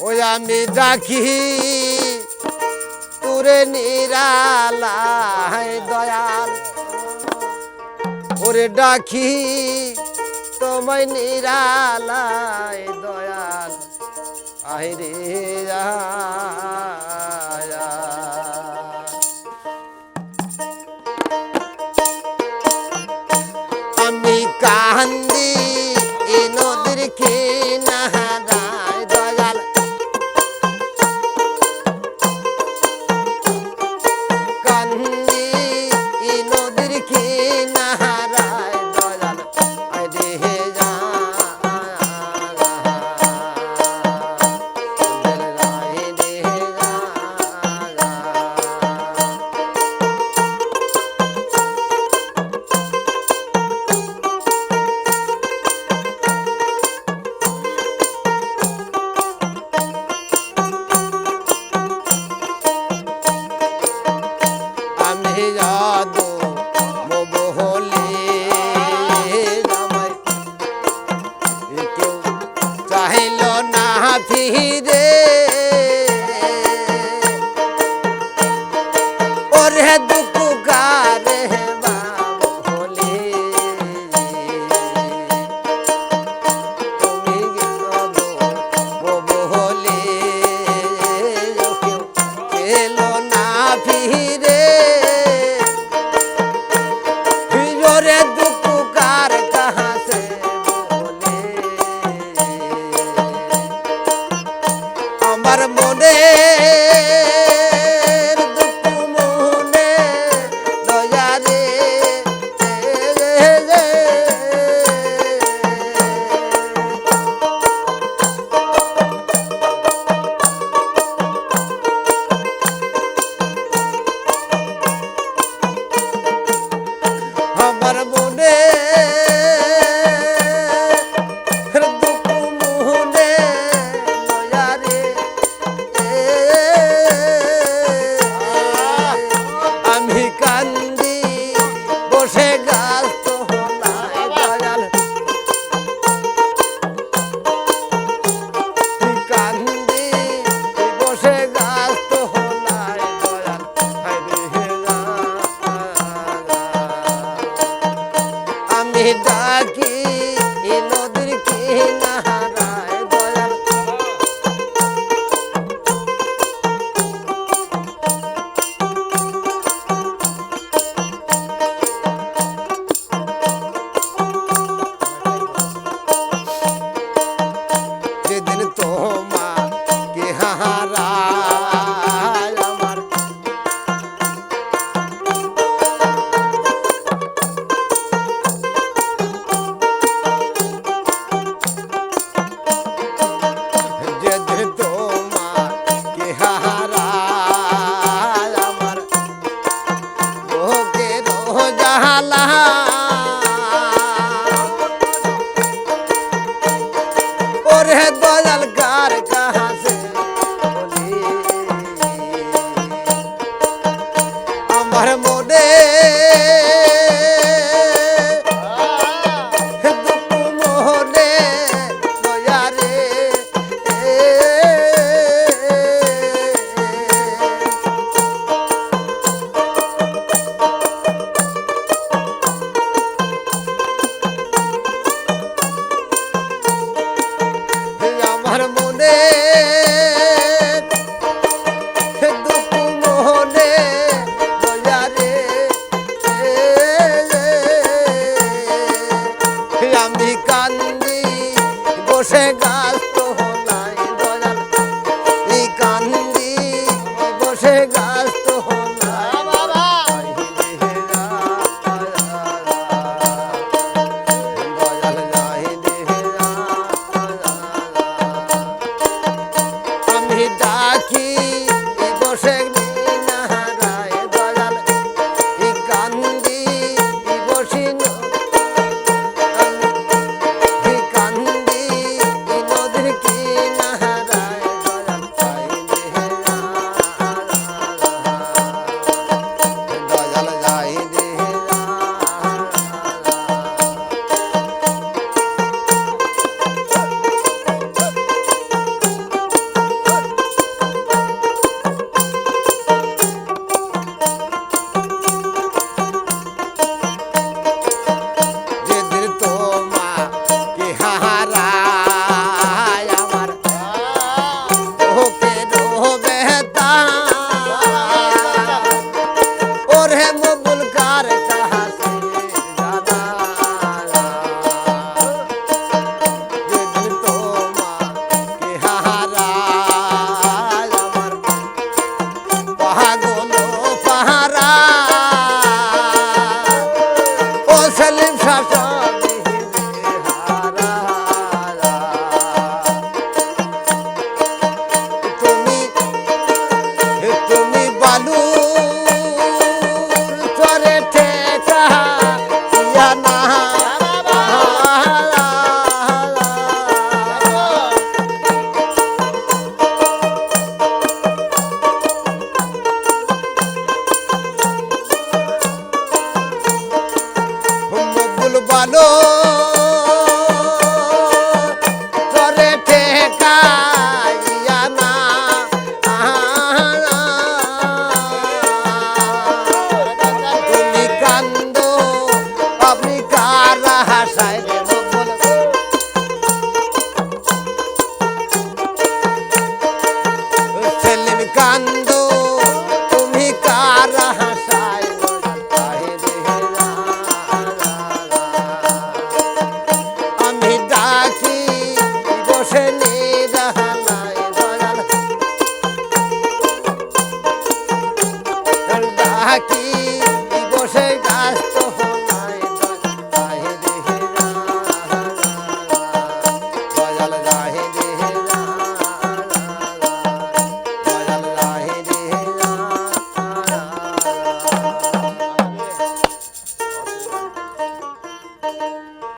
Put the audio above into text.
ওই আমি ডাকি তুরে নিরালায় দয়াল। ওরে ডাকি তোমায় নিরালায় দয়াল। আহ রে রা রাখে कार है दुकुकार है আমার মনে ডাকি এ নদীর কে জাহালা ওরে দয়াল গার কাহাসে আমার মনে ভালো